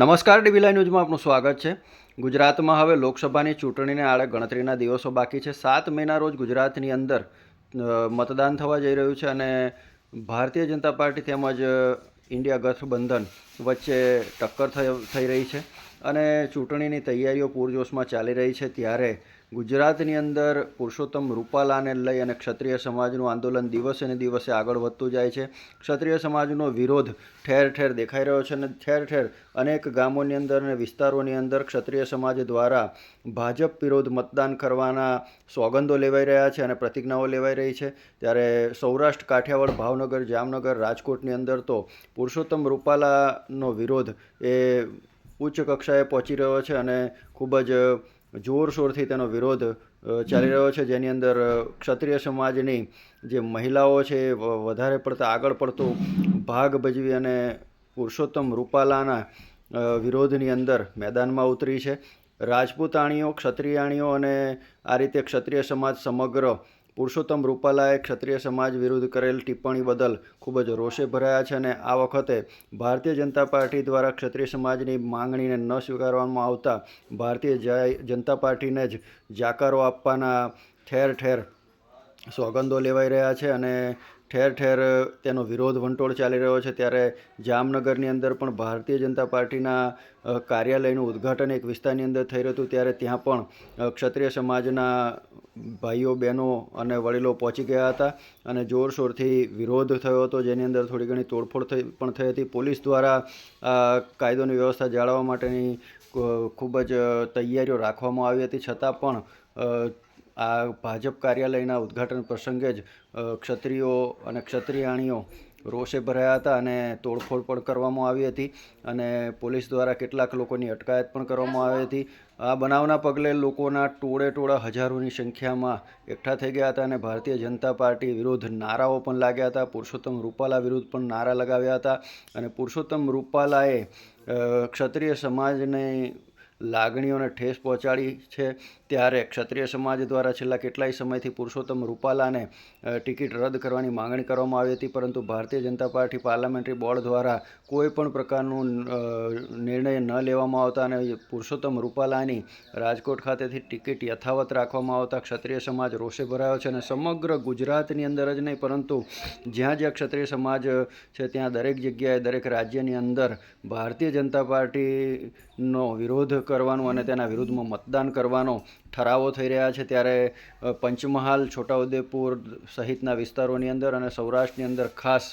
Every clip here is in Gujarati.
નમસ્કાર ડીબીલાઈ ન્યૂઝમાં આપનું સ્વાગત છે. ગુજરાતમાં હવે લોકસભાની ચૂંટણીને આડે ગણતરીના દિવસો બાકી છે. સાત મેના રોજ ગુજરાતની અંદર મતદાન થવા જઈ રહ્યું છે અને ભારતીય જનતા પાર્ટી તેમજ ઇન્ડિયા ગઠબંધન વચ્ચે ટક્કર થઈ રહી છે. અને ચૂંટણીની તૈયારીઓ પૂરજોશમાં ચાલી રહી છે ત્યારે ગુજરાતની અંદર પુરુષોત્તમ રૂપાલાને લઈ અને ક્ષત્રિય સમાજનું આંદોલન દિવસે ને દિવસે આગળ વધતું જાય છે. ક્ષત્રિય સમાજનો વિરોધ ઠેર ઠેર દેખાઈ રહ્યો છે અને ઠેર ઠેર અનેક ગામોની અંદર અને વિસ્તારોની અંદર ક્ષત્રિય સમાજ દ્વારા ભાજપ વિરોધ મતદાન કરવાના સોગંદો લેવાઈ રહ્યા છે અને પ્રતિજ્ઞાઓ લેવાઈ રહી છે. ત્યારે સૌરાષ્ટ્ર, કાઠિયાવાડ, ભાવનગર, જામનગર, રાજકોટની અંદર તો પુરુષોત્તમ રૂપાલાનો વિરોધ એ ઉચ્ચ કક્ષાએ પહોંચી રહ્યો છે અને ખૂબ જ જોરશોરથી તેનો વિરોધ ચાલી રહ્યો છે. જેની અંદર ક્ષત્રિય સમાજની જે મહિલાઓ છે એ વધારે પડતા આગળ પડતો ભાગ ભજવી અને પુરુષોત્તમ રૂપાલાના વિરોધની અંદર મેદાનમાં ઉતરી છે. રાજપૂતાણીઓ, ક્ષત્રિયાણીઓ અને આ રીતે ક્ષત્રિય સમાજ સમગ્ર પુરુષોત્તમ રૂપાલાએ ક્ષત્રિય સમાજ વિરુદ્ધ કરેલ ટિપ્પણી બદલ ખૂબ જ રોષે ભરાયા છે અને આ વખતે ભારતીય જનતા પાર્ટી દ્વારા ક્ષત્રિય સમાજની માંગણીને ન સ્વીકારવામાં આવતા ભારતીય જનતા પાર્ટીને જ જાકારો આપવાના ઠેર ઠેર સોગંદો લેવાઈ રહ્યા છે અને ઠેર ઠેર તેનો વિરોધ વંટોળ ચાલી રહ્યો છે. ત્યારે જામનગરની અંદર પણ ભારતીય જનતા પાર્ટીના કાર્યાલયનું ઉદ્ઘાટન એક વિસ્તારની અંદર થઈ રહ્યું હતું. ત્યારે ત્યાં પણ ક્ષત્રિય સમાજના ભાઈઓ, બહેનો અને વડીલો પહોંચી ગયા હતા અને જોરશોરથી વિરોધ થયો હતો. જેની અંદર થોડી ઘણી તોડફોડ થઈ, પણ થઈ હતી. પોલીસ દ્વારા કાયદોની વ્યવસ્થા જાળવવા માટેની ખૂબ જ તૈયારીઓ રાખવામાં આવી હતી. છતાં પણ આ ભાજપ કાર્યાલયના ઉદ્ઘાટન પ્રસંગે જ ક્ષત્રિયો અને ક્ષત્રિયાણીઓ રોષે ભરાયા હતા અને તોડફોડ પણ કરવામાં આવી હતી અને પોલીસ દ્વારા કેટલાક લોકોની અટકાયત પણ કરવામાં આવી હતી. આ બનાવના પગલે લોકોના ટોળે ટોળા હજારોની સંખ્યામાં એકઠા થઈ ગયા હતા અને ભારતીય જનતા પાર્ટી વિરુદ્ધ નારાઓ પણ લાગ્યા હતા. પુરુષોત્તમ રૂપાલા વિરુદ્ધ પણ નારા લગાવ્યા હતા અને પુરુષોત્તમ રૂપાલાએ ક્ષત્રિય સમાજને લાગણીઓને ઠેસ પહોંચાડી છે, ત્યારે ક્ષત્રિય સમાજ દ્વારા છેલ્લા કેટલાય સમયથી પુરુષોત્તમ રૂપાલાને ટિકિટ રદ કરવાની માંગણી કરવામાં આવી હતી, પરંતુ Bharatiya Janata party parliamentary board દ્વારા કોઈ પણ પ્રકારનું નિર્ણય ન લેવામાં આવતા અને પુરુષોત્તમ રૂપાલાની રાજકોટ ખાતેથી ટિકિટ યથાવત રાખવામાં આવતા ક્ષત્રિય સમાજ રોષે ભરાયો છે અને સમગ્ર ગુજરાતની અંદર જ નહીં, પરંતુ જ્યાં જ્યાં ક્ષત્રિય સમાજ છે, ત્યાં દરેક જગ્યાએ, દરેક રાજ્યની અંદર ભારતીય જનતા પાર્ટીનો વિરોધ કરવાનો અને તેના વિરુદ્ધમાં મતદાન કરવાનો ઠરાવો થઈ રહ્યા છે, ત્યારે પંચમહાલ, છોટાઉદેપુર સહિતના વિસ્તારોની અંદર અને સૌરાષ્ટ્રની અંદર ખાસ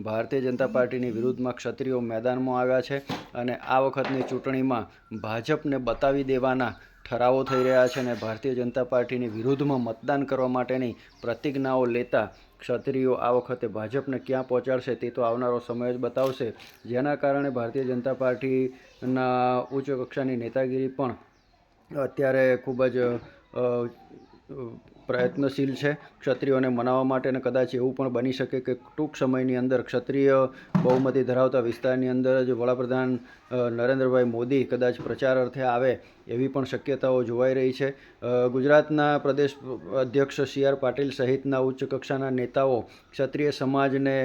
ભારતીય જનતા પાર્ટીની વિરુદ્ધમાં ક્ષત્રિયો મેદાનમાં આવ્યા છે અને આ વખતની ચૂંટણીમાં ભાજપને બતાવી દેવાના ઠરાવો થઈ રહ્યા છે અને ભારતીય જનતા પાર્ટીની વિરુદ્ધમાં મતદાન કરવા માટેની પ્રતિજ્ઞાઓ લેતા ક્ષત્રિયો આ વખતે ભાજપને ક્યાં પહોંચાડશે તે તો આવનારો સમય જ બતાવશે. જેના કારણે ભારતીય જનતા પાર્ટીના ઉચ્ચ કક્ષાની નેતાગીરી પણ અત્યારે ખૂબ જ પ્રયત્નશીલ છે ક્ષત્રિયોને મનાવવા માટે અને કદાચ એવું પણ બની શકે કે ટૂંક સમયની અંદર ક્ષત્રિય બહુમતી ધરાવતા વિસ્તારની અંદર જ વડાપ્રધાન નરેન્દ્રભાઈ મોદી કદાચ પ્રચાર અર્થે આવે એવી પણ શક્યતાઓ જોવાઈ રહી છે. ગુજરાતના પ્રદેશ અધ્યક્ષ સી આર પાટીલ સહિતના ઉચ્ચ કક્ષાના નેતાઓ ક્ષત્રિય સમાજને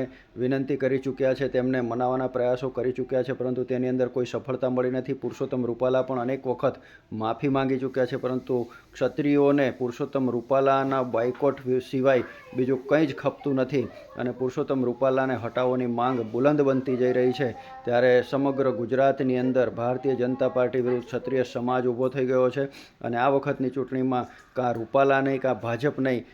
વિનંતી કરી ચૂક્યા છે, તેમને મનાવવાના પ્રયાસો કરી ચૂક્યા છે, પરંતુ તેની અંદર કોઈ સફળતા મળી નથી. પુરુષોત્તમ રૂપાલા પણ અનેક વખત માફી માંગી ચૂક્યા છે, પરંતુ ક્ષત્રિયોને પુરુષોત્તમ રૂપાલાના બાયકોટ સિવાય બીજું કંઈ જ ખપતું નથી. અને પુરુષોત્તમ રૂપાલાને હટાવવાની માંગ બુલંદ બનતી જઈ રહી છે. ત્યારે સમગ્ર ગુજરાતની અંદર ભારતીય જનતા પાર્ટી વિરુદ્ધ ક્ષત્રિય સમાજ ઊભો થઈ ગયો છે. અને આ વખતની ચૂંટણીમાં કાં રૂપાલા નહીં, કાં ભાજપ નહીં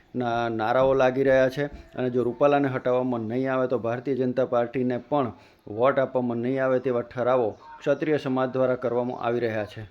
નારાઓ લાગી રહ્યા છે. અને જો રૂપાલાને હટાવવામાં નહીં આવે તો ભારતીય જનતા પાર્ટીને પણ વોટ આપવામાં નહીં આવે તેવા ઠરાવો ક્ષત્રિય સમાજ દ્વારા કરવામાં આવી રહ્યા છે.